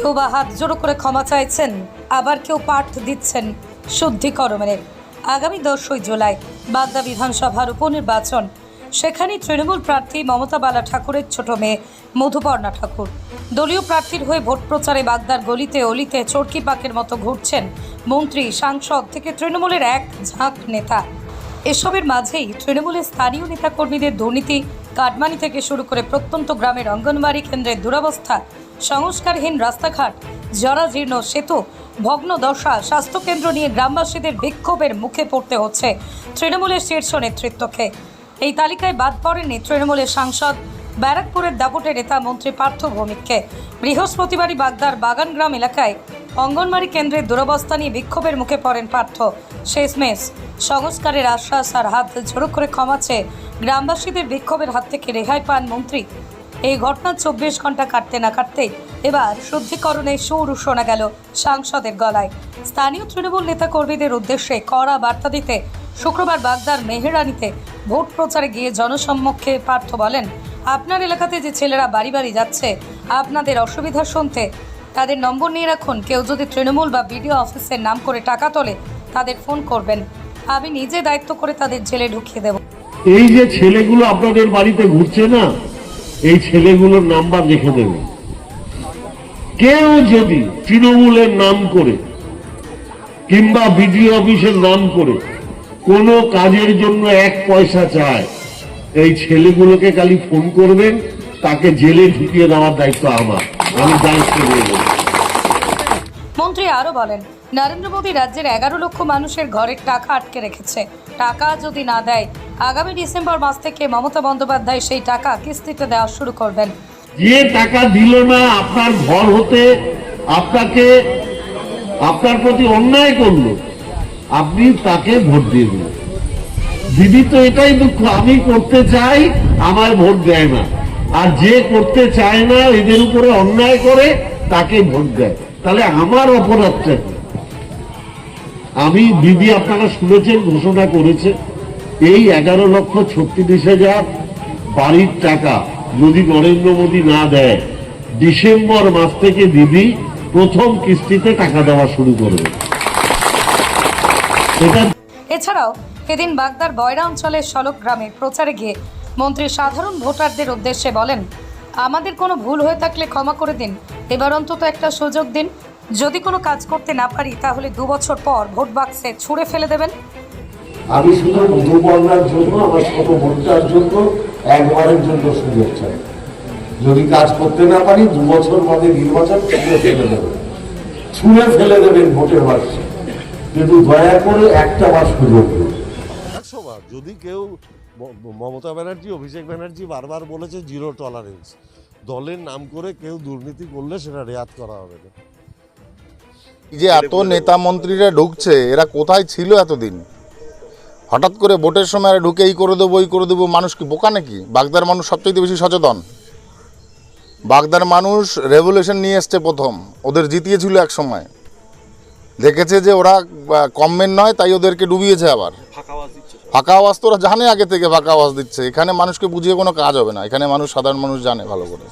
কেউ বা হাত জোড়ো করে ক্ষমা চাইছেন, আবার কেউ পাঠ দিচ্ছেন শুদ্ধিকরণের আগামী দশই জুলাই, বাগদা বিধানসভার উপনির্বাচন। সেখানেই তৃণমূল প্রার্থী মমতা বালা ঠাকুরের ছোট মেয়ে মধুপর্ণা ঠাকুর। দলীয় প্রার্থীর হয়ে ভোট প্রচারে বাগদার গলিতে অলিতে চরকি পাকের মতো ঘুরছেন মন্ত্রী, সাংসদ থেকে তৃণমূলের এক ঝাঁক নেতা। এসবের মাঝেই তৃণমূলের স্থানীয় নেতাকর্মীদের দুর্নীতি, কাটমানি থেকে শুরু করে প্রত্যন্ত গ্রামের অঙ্গনবাড়ি কেন্দ্রের দুরবস্থা সংস্কারহীন রাস্তাঘাট জরাজীর্ণ সেতু, ভগ্ন দশা, স্বাস্থ্যকেন্দ্র নিয়ে গ্রামবাসীদের বিক্ষোভের মুখে পড়তে হচ্ছে তৃণমূলের শীর্ষ নেতৃত্বকে। এই তালিকায় বাদ পড়েননি তৃণমূলের সাংসদ, ব্যারাকপুরের দাপুটে নেতা মন্ত্রী পার্থ ভৌমিককে। বৃহস্পতিবারই বাগদার বাগানগ্রাম এলাকায় অঙ্গনবাড়ি কেন্দ্রের দুরবস্থা নিয়ে বিক্ষোভের মুখে পড়েন পার্থ। শেষমেশ সংস্কারের আশ্বাস আর হাত জোড়ো করে ক্ষমা চেয়ে গ্রামবাসীদের বিক্ষোভের হাত থেকে রেহাই পান মন্ত্রী এই ঘটনা চব্বিশ ঘণ্টা কাটতে না কাটতেই এবার শুদ্ধিকরণের সুর শোনা গেল সাংসদের গলায়। স্থানীয় তৃণমূল নেতা কর্মীদের উদ্দেশ্যে কড়া বার্তা দিতে শুক্রবার বাগদার মেহেরানিতে ভোট প্রচারে গিয়ে জনসম্মুখে পার্থ বলেন, আপনার এলাকাতে যে ছেলেরা বাড়ি বাড়ি যাচ্ছে, আপনাদের অসুবিধা শুনতে তাদের নম্বর নিয়ে রাখুন। কেউ যদি তৃণমূল বা বিডিও অফিসের নাম করে টাকা তোলে, তাদের ফোন করবেন। আমি নিজে দায়িত্ব করে তাদের জেলে ঢুকিয়ে দেব। এই যে ছেলেগুলো আপনাদের বাড়িতে ঘুরছে না এই ছেলেগুলোর নাম্বার লিখে দেবে কেউ যদি তৃণমূলের নাম করে কিংবা বিডিও অফিসের নাম করে কোনো কাজের জন্য এক পয়সা চায়, এই ছেলেগুলোকে খালি ফোন করবেন, তাকে জেলে ঢুকিয়ে দেওয়ার দায়িত্ব আমার। আমি দায়িত্ব নিয়ে নেব। মন্ত্রী আরও বলেন, নরেন্দ্র মোদী রাজ্যের এগারো লক্ষ মানুষের ঘরের টাকা আটকে রেখেছে। টাকা যদি না দেয়, আগামী ডিসেম্বর মাস থেকে মমতা বন্দ্যোপাধ্যায় সেই টাকা কিস্তিতে দেওয়া শুরু করবেন। যে টাকা দিল না আপনার ঘর হতে, আপনাকে, আপনার প্রতি অন্যায় করল, আপনি তাকে ভোট দিয়ে দিলেন। দিদি তো এটাই দুঃখ, আমি করতে চাই, আমার ভোট দেয় না। আর যে করতে চায় না, এদের উপরে অন্যায় করে তাকে ভোট দেয়। তাহলে আমার অপরাধটা? আমি দিদি আপনারা শুনেছেন, ঘোষণা করেছে, এই এগারো লক্ষ ছত্রিশ হাজার বাড়ির টাকা যদি নরেন্দ্র মোদী না দেয়, ডিসেম্বর মাস থেকে দিদি প্রথম কিস্তিতে টাকা দেওয়া শুরু করবে এছাড়াও এদিন বাগদার বয়রা অঞ্চলের সলক গ্রামে প্রচারে গিয়ে মন্ত্রী সাধারণ ভোটারদের উদ্দেশ্যে বলেন, আমাদের কোনো ভুল হয়ে থাকলে ক্ষমা করে দিন এবার অন্তত একটা সুযোগ দিন। যদি কোনো কাজ করতে না পারি তাহলে দু বছর পর ভোট বাক্সে ছুঁড়ে ফেলে দেবেন। আমি শুধু মধুপর্ণার জন্য আমার ছোট ভোটটার জন্য একবারের জন্য সুযোগ চাই। যদি কাজ করতে না পারি দু বছর বাদে নির্বাচন ছুঁড়ে ফেলে দেবেন। ছুঁড়ে ফেলে দেবেন ভোটের বাক্সে। কিন্তু দয়া করে একটা বার সুযোগ দিন। একশো বার যদি কেউ মমতা ব্যানার্জি অভিষেক ব্যানার্জি বারবার বলেছে জিরো টলারেন্স দলের নাম করে কেউ দুর্নীতি করলে সেটা রেয়াত করা হবে না। যে এত নেতা মন্ত্রীরা ঢুকছে এরা কোথায় ছিল এতদিন? হঠাৎ করে ভোটের সময় ঢুকে এই করে দেবো এই করে দেবো মানুষ কি বোকা নাকি? বাগদার মানুষ সবচেয়ে বেশি সচেতন। বাগদার মানুষ রেভলিউশন নিয়ে এসছে প্রথম ওদের জিতিয়েছিল এক সময়। দেখেছে যে ওরা কমমেন্ট নয় তাই ওদেরকে ডুবিয়েছে আবার। ফাঁকা আওয়াজ তো ওরা জানে আগে থেকে ফাঁকা আওয়াজ দিচ্ছে এখানে মানুষকে বুঝিয়ে কোনো কাজ হবে না এখানে মানুষ সাধারণ মানুষ জানে ভালো করে